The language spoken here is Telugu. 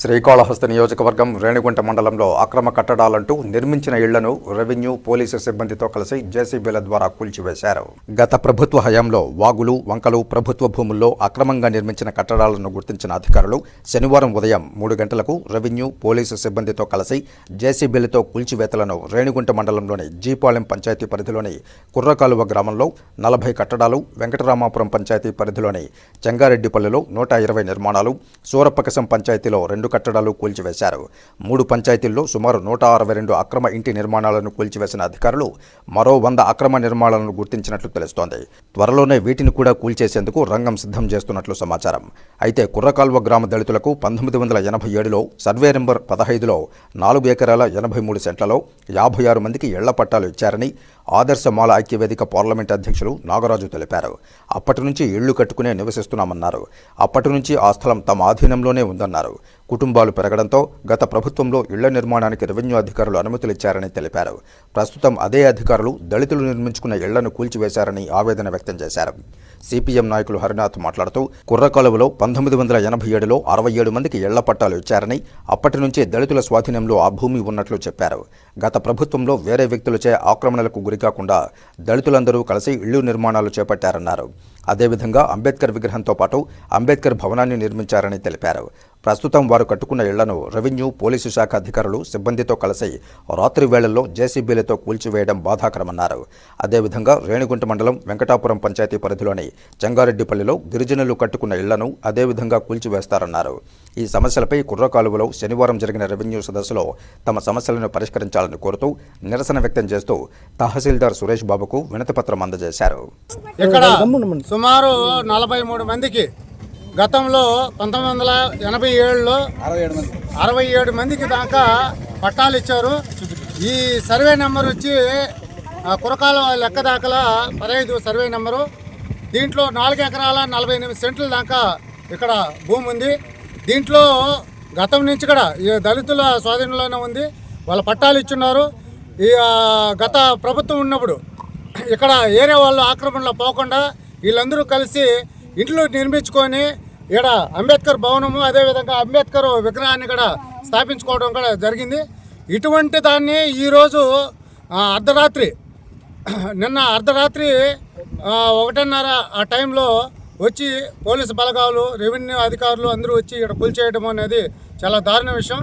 శ్రీకాళహస్తి నియోజకవర్గం రేణిగుంట మండలంలో అక్రమ కట్టడాలంటూ నిర్మించిన ఇళ్ళను రెవెన్యూ పోలీసు సిబ్బందితో కలిసి జేసీబీల ద్వారా కూల్చివేశారు. గత ప్రభుత్వ హయాంలో వాగులు వంకలు ప్రభుత్వ భూముల్లో అక్రమంగా నిర్మించిన కట్టడాలను గుర్తించిన అధికారులు శనివారం ఉదయం మూడు గంటలకు రెవెన్యూ పోలీసు సిబ్బందితో కలిసి జేసీబీలతో కూల్చివేతలను రేణిగుంట మండలంలోని జీపాలెం పంచాయతీ పరిధిలోని కుర్రకాలువ గ్రామంలో నలభై కట్టడాలు వెంకటరామాపురం పంచాయతీ పరిధిలోని చెంగారెడ్డిపల్లిలో నూట ఇరవై నిర్మాణాలు సూరపకసం పంచాయతీలో రెండు కట్టడాలు కూల్చివేశారు. మూడు పంచాయతీల్లో సుమారు నూట అరవై రెండు అక్రమ ఇంటి నిర్మాణాలను కూల్చివేసిన అధికారులు మరో వంద అక్రమ నిర్మాణాలను గుర్తించినట్లు తెలుస్తోంది. త్వరలోనే వీటిని కూడా కూల్చేసేందుకు రంగం సిద్ధం చేస్తున్నట్లు సమాచారం. అయితే కుర్రకాల్వ గ్రామ దళితులకు పంతొమ్మిది వందల ఎనభై ఏడులో సర్వే నెంబర్ పదహైదులో నాలుగు ఎకరాల ఎనభై మూడు సెంట్లలో యాభై ఆరు మందికి ఇళ్ళ పట్టాలు ఇచ్చారని ఆదర్శ మాల ఐక్యవేదిక పార్లమెంట్ అధ్యక్షులు నాగరాజు తెలిపారు. అప్పటి నుంచి ఇళ్ళు కట్టుకునే నివసిస్తున్నామన్నారు. అప్పటి నుంచి ఆ స్థలం తమ ఆధీనంలోనే ఉందన్నారు. కుటుంబాలు పెరగడంతో గత ప్రభుత్వంలో ఇళ్ళ నిర్మాణానికి రెవెన్యూ అధికారులు అనుమతులు ఇచ్చారని తెలిపారు. ప్రస్తుతం అదే అధికారులు దళితులు నిర్మించుకున్న ఇళ్ళను కూల్చివేశారని ఆవేదన వ్యక్తం చేశారు. సిపిఎం నాయకులు హరినాథ్ మాట్లాడుతూ కుర్రకాలువలో పంతొమ్మిది వందల ఎనభై ఏడులో అరవై ఏడు మందికి ఇళ్ళ పట్టాలు ఇచ్చారని అప్పటి నుంచే దళితుల స్వాధీనంలో ఆ భూమి ఉన్నట్లు చెప్పారు. గత ప్రభుత్వంలో వేరే వ్యక్తులచే ఆక్రమణలకు కాకుండా దళితులందరూ కలిసి ఇళ్ళు నిర్మాణాలు చేపట్టారన్నారు. అదేవిధంగా అంబేద్కర్ విగ్రహంతో పాటు అంబేద్కర్ భవనాన్ని నిర్మించారని తెలిపారు. ప్రస్తుతం వారు కట్టుకున్న ఇళ్ళను రెవెన్యూ పోలీసు శాఖ అధికారులు సిబ్బందితో కలిసి రాత్రి వేళల్లో జేసీబీలతో కూల్చివేయడం బాధాకరమన్నారు. అదేవిధంగా రేణిగుంట మండలం వెంకటాపురం పంచాయతీ పరిధిలోని చెంగారెడ్డిపల్లిలో గిరిజనులు కట్టుకున్న ఇళ్ళను అదేవిధంగా కూల్చివేస్తారన్నారు. ఈ సమస్యలపై కుర్రకాలువలో శనివారం జరిగిన రెవెన్యూ సదస్సులో తమ సమస్యలను పరిష్కరించాలని కోరుతూ నిరసన వ్యక్తం చేస్తూ తహసీల్దార్ సురేష్ బాబుకు వినతిపత్రం అందజేశారు. ఇక్కడ సుమారు నలభై మూడు మందికి గతంలో పంతొమ్మిది వందల ఎనభై ఏడులో అరవై ఏడు మందికి దాకా పట్టాలు ఇచ్చారు. ఈ సర్వే నెంబర్ వచ్చి కురకాల లెక్క దాకలా పదహైదు సర్వే నెంబరు. దీంట్లో నాలుగు ఎకరాల నలభై ఎనిమిది సెంట్ల దాకా ఇక్కడ భూమి ఉంది. దీంట్లో గతం నుంచి కూడా ఈ దళితుల స్వాధీనంలోనే ఉంది. వాళ్ళ పట్టాలు ఇచ్చున్నారు. ఈ గత ప్రభుత్వం ఉన్నప్పుడు ఇక్కడ ఏరే వాళ్ళు ఆక్రమణలో పోకుండా వీళ్ళందరూ కలిసి ఇంట్లో నిర్మించుకొని ఇక్కడ అంబేద్కర్ భవనము అదేవిధంగా అంబేద్కర్ విగ్రహాన్ని కూడా స్థాపించుకోవడం కూడా జరిగింది. ఇటువంటి దాన్ని ఈరోజు అర్ధరాత్రి నిన్న అర్ధరాత్రి ఒకటిన్నర ఆ టైంలో వచ్చి పోలీసు బలగాలు రెవెన్యూ అధికారులు అందరూ వచ్చి ఇక్కడ కూల్చేయడం అనేది చాలా దారుణ విషయం.